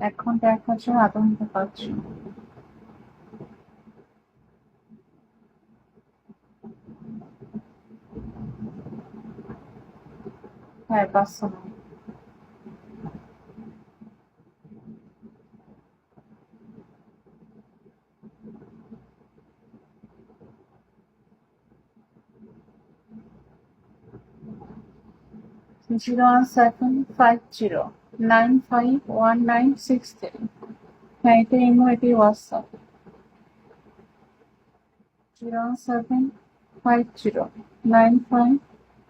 এক ঘণ্টা এক হাজার আধা ঘণ্টা পাঁচশো হ্যাঁ পাঁচশো না zero one seven five zero nine five one nine six three. হ্যাঁ এটা ইমো, এটি WhatsApp. Zero one seven five zero nine five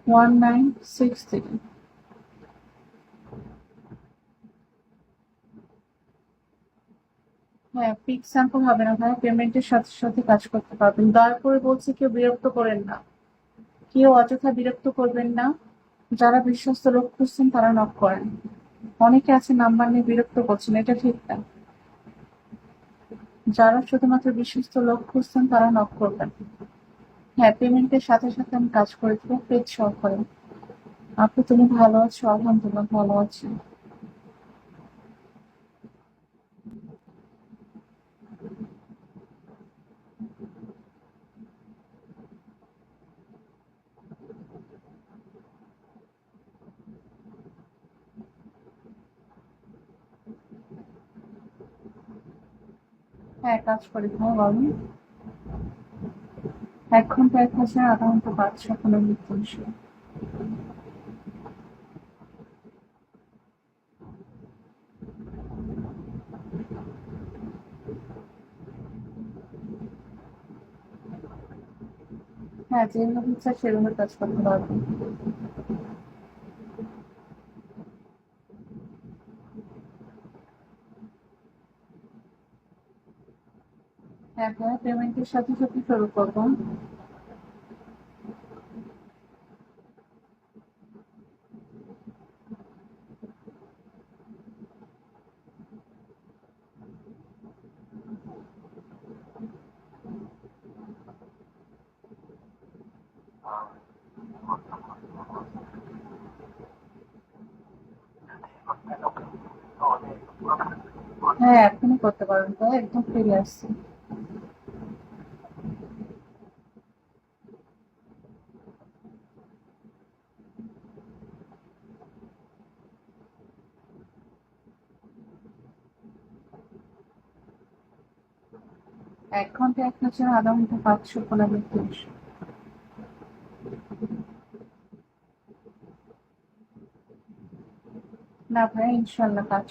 one nine six three. হ্যাঁ পিক স্যাম্পল হবে না ভাই, পেমেন্টের সাথে সাথে কাজ করতে পারবেন। দয়া করে বলছি কেউ বিরক্ত করেন না। কেউ অযথা বিরক্ত করবেন না। যারা বিশ্বস্ত লোক খুঁজছেন, তারা নক করেন। অনেকে আছে নাম্বার নিয়ে বিরক্ত করছেন, এটা ঠিক না। যারা শুধুমাত্র বিশ্বস্ত লোক খুঁজছেন, তারা নক করবেন। হ্যাঁ পেমেন্টের সাথে সাথে আমি কাজ করে দেবো পেট সহ করেন। আপু, তুমি ভালো আছো? আলহামদুলিল্লাহ, ভালো আছি। হ্যাঁ কাজ করি ভাই বলুন এক ঘণ্টা এক হাজার আধা ঘণ্টা পাঁচশো কোনো তিনশো হ্যাঁ যেভাবে ইচ্ছা সেভাবে কাজ করতে পারবেন হ্যাঁ হ্যাঁ পেমেন্টের সাথে সাথে শুরু করব হ্যাঁ এখনই করতে পারবেন তো, একদম ফিরে আসছি। এক ঘণ্টা এক হাজার আধা ঘণ্টা পাঁচশো পনেরো তিনশো না ভাই ইনশাল্লাহ কাজ